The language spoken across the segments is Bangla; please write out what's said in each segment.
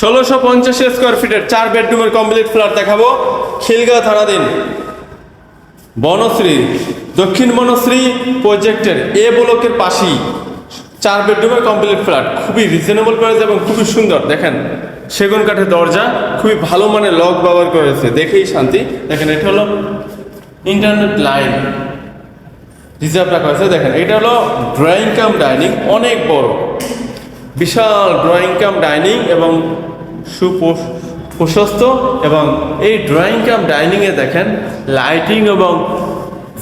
ষোলোশো পঞ্চাশ স্কোয়ার ফিটের চার বেডরুমের কমপ্লিট ফ্ল্যাট দেখাবো। খিলগাঁও থানাধীন। বনশ্রী, দক্ষিণ বনশ্রী প্রজেক্টের এ ব্লকের পাশেই চার বেডরুমের কমপ্লিট ফ্ল্যাট খুবই রিজনেবল প্রাইস এবং খুবই সুন্দর। দেখেন, সেগুন কাঠের দরজা, খুবই ভালো মানের লক ব্যবহার করেছে। দেখেই শান্তি। দেখেন, এটা হলো ইন্টারনেট লাইন রিজার্ভ রাখা হয়েছে। দেখেন, এটা হলো ড্রয়িং কাম ডাইনিং অনেক বড়। বিশাল ড্রয়িং কাম ডাইনিং এবং সুপ্রশ- প্রশস্ত এবং এই ড্রয়িং কাম ডাইনিংয়ে দেখেন লাইটিং এবং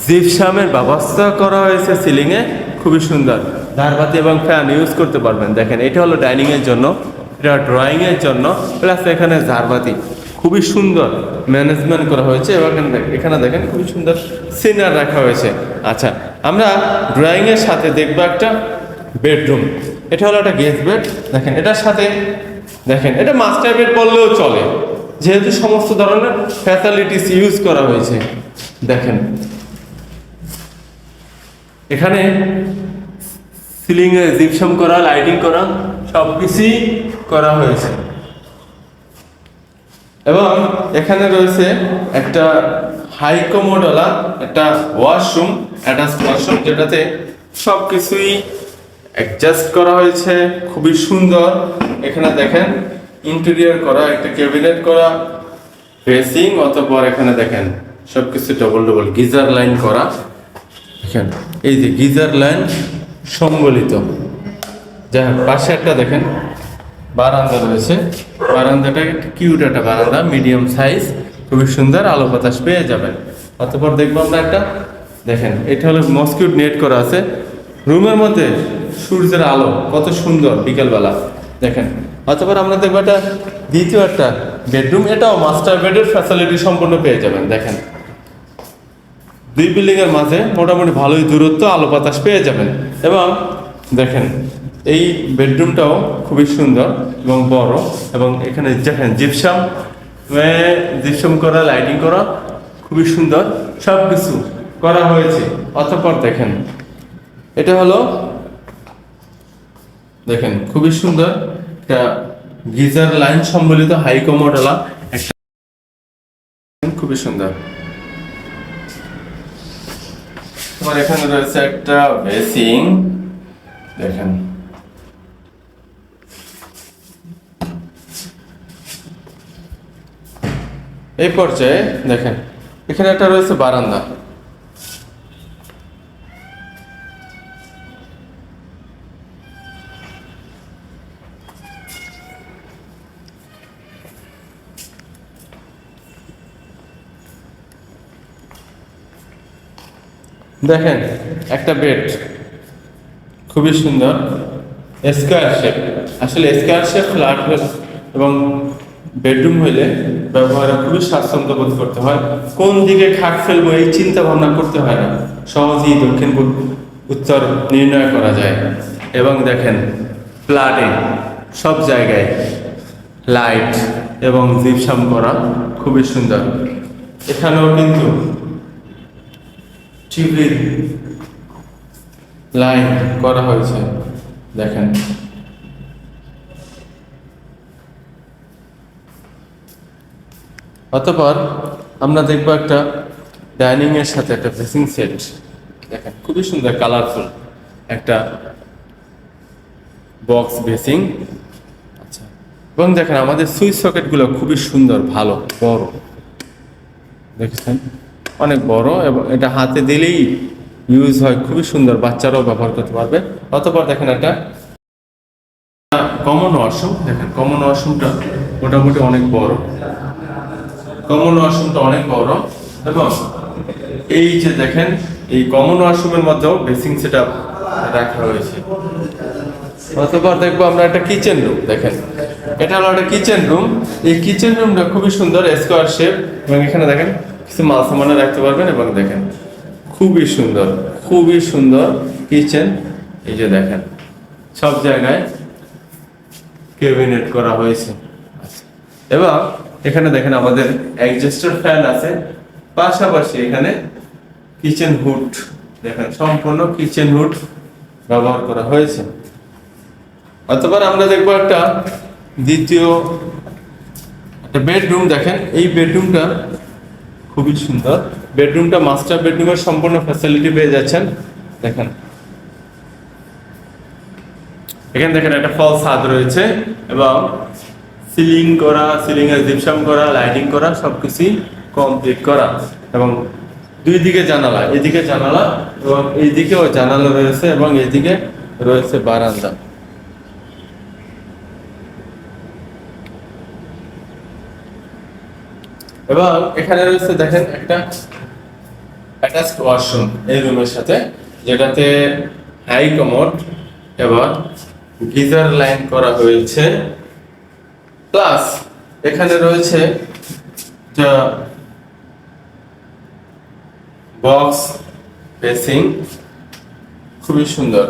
জিপসামের ব্যবস্থা করা হয়েছে সিলিংয়ে খুবই সুন্দর। ধারবাতি এবং ফ্যান ইউজ করতে পারবেন। দেখেন, এটা হলো ডাইনিংয়ের জন্য। এটা ড্রয়িংয়ের জন্য। প্লাস এখানে ঝাড়বাতি। খুবই সুন্দর ম্যানেজমেন্ট করা হয়েছে। এবং এখানে দেখেন, খুবই সুন্দর সিনার রাখা হয়েছে। আচ্ছা আমরা ড্রয়িংয়ের সাথে দেখব একটা বেডরুম এটা হলো একটা গেস্ট বেড দেখেন, এটার সাথে দেখেন, এটা মাস্টার বেড বললেও চলে। যেহেতু সমস্ত ধরনের ফ্যাসিলিটিস ইউজ করা হয়েছে। দেখেন, এখানে সিলিং এ জিপসাম করা লাইটিং করা সব কিছুই করা হয়েছে। এবং এখানে রয়েছে একটা হাই কমোডওয়ালা একটা ওয়াশরুম অ্যাটাচ ওয়াশরুম যেটাতে সব কিছুই অ্যাডজাস্ট করা হয়েছে, খুবই সুন্দর। এখানে দেখেন ইন্টেরিয়র করা, একটা ক্যাবিনেট করা ড্রেসিং অতপর এখানে দেখেন সব কিছু ডবল ডবল গিজার লাইন করা। দেখেন, এই যে গিজার লাইন সম্বলিত। যা পাশে একটা দেখেন, বারান্দা রয়েছে। বারান্দাটা কিউট একটা বারান্দা মিডিয়াম সাইজ খুবই সুন্দর, আলো বাতাস পেয়ে যাবেন। অতপর দেখব আমরা একটা, দেখেন, এটা হলো মসকিউট নেট করা আছে। রুমের মধ্যে সূর্যের আলো, কত সুন্দর বিকেলবেলা। দেখেন, অতপর আমরা দেখব একটা দ্বিতীয় একটা বেডরুম এটাও মাস্টার বেডের ফ্যাসিলিটি সম্পূর্ণ পেয়ে যাবেন, দেখেন। দুই বিল্ডিং এর মাঝে মোটামুটি ভালোই দূরত্ব, আলো বাতাস পেয়ে যাবেন। এবং দেখেন, এই বেডরুমটাও খুবই সুন্দর এবং বড়, এবং এখানে দেখেন জিপসাম জিপসাম করা লাইটিং করা, খুবই সুন্দর সব কিছু করা হয়েছে। অতঃপর দেখেন, এটা হলো দেখেন, খুবই সুন্দর একটা গিজার লাইন সম্বলিত হাই কমোডালা একটা খুবই সুন্দর। তোমার এখানে রয়েছে একটা বেসিং। দেখেন। এই পর্যায়ে দেখেন, এখানে একটা রয়েছে বারান্দা। দেখেন, একটা বেড খুবই সুন্দর। স্কোয়ার শেপ আসলে স্কোয়ার শেপ ফ্ল্যাট এবং বেডরুম হইলে ব্যবহারে খুবই স্বাচ্ছন্দ্য বোধ করতে হয়। কোন দিকে খাট ফেলব এই চিন্তা ভাবনা করতে হয় না। সহজেই দক্ষিণ উত্তর নির্ণয় করা যায়। এবং দেখেন ফ্ল্যাটে সব জায়গায় লাইট এবং জিপসাম করা খুবই সুন্দর। এখানেও কিন্তু টিভির লাইন করা হয়েছে, দেখেন। অতপর আমরা দেখব একটা ডাইনিং এর সাথে একটা ড্রেসিং সেট দেখেন, খুবই সুন্দর কালারফুল একটা বক্স বেসিং আচ্ছা এবং দেখেন, আমাদের সুইচ সকেটগুলো খুবই সুন্দর, ভালো, বড়। দেখেছেন? অনেক বড় এবং এটা হাতে দিলেই ইউজ হয়, খুবই সুন্দর, বাচ্চারাও ব্যবহার করতে পারবে। অতপর দেখেন একটা কমন ওয়াশরুম দেখেন কমন ওয়াশরুমটা মোটামুটি অনেক বড়। কমন ওয়াশরুমটা অনেক বড় এবং এই যে দেখেন, এই কমন ওয়াশরুমের মধ্যেও বেসিং সেট রাখা হয়েছে অতপর দেখব আমরা একটা কিচেন রুম দেখেন। এটা হলো একটা কিচেন রুম এই কিচেন রুমটা খুবই সুন্দর স্কোয়ার শেপ এবং এখানে দেখেন কিছু মাল সামানে রাখতে পারবেন এবং দেখেন, খুবই সুন্দর খুবই সুন্দর কিচেন এই যে দেখেন, সব জায়গায় ক্যাবিনেট করা হয়েছে। এবং এখানে দেখেন আমাদের অ্যাডজাস্টার ফ্যান আছে। পাশাপাশি এখানে কিচেন হুড দেখেন সম্পূর্ণ কিচেন হুড ব্যবহার করা হয়েছে। অতবার আমরা দেখব একটা দ্বিতীয়, একটা বেডরুম দেখেন, এই বেডরুমটা খুবই সুন্দর। বেডরুমটা মাস্টার বেডরুমের সম্পূর্ণ ফ্যাসিলিটি পেয়ে যাচ্ছেন। দেখেন। এখানে দেখেন একটা ফল ছাদ রয়েছে এবং সিলিং করা সিলিং এর জিপসাম করা লাইটিং করা, সবকিছুই কমপ্লিট করা এবং দুই দিকে জানালা, এদিকে জানালা এবং এইদিকেও জানালা রয়েছে এবং এইদিকে রয়েছে বারান্দা। এবং এখানে রয়েছে দেখেন একটা অ্যাটাচড ওয়াশরুম এই রুমের সাথে, যেটাতে হাই কমোড এবং গিজার লাইন করা হয়েছে। প্লাস এখানে রয়েছে বক্স বেসিং খুবই সুন্দর।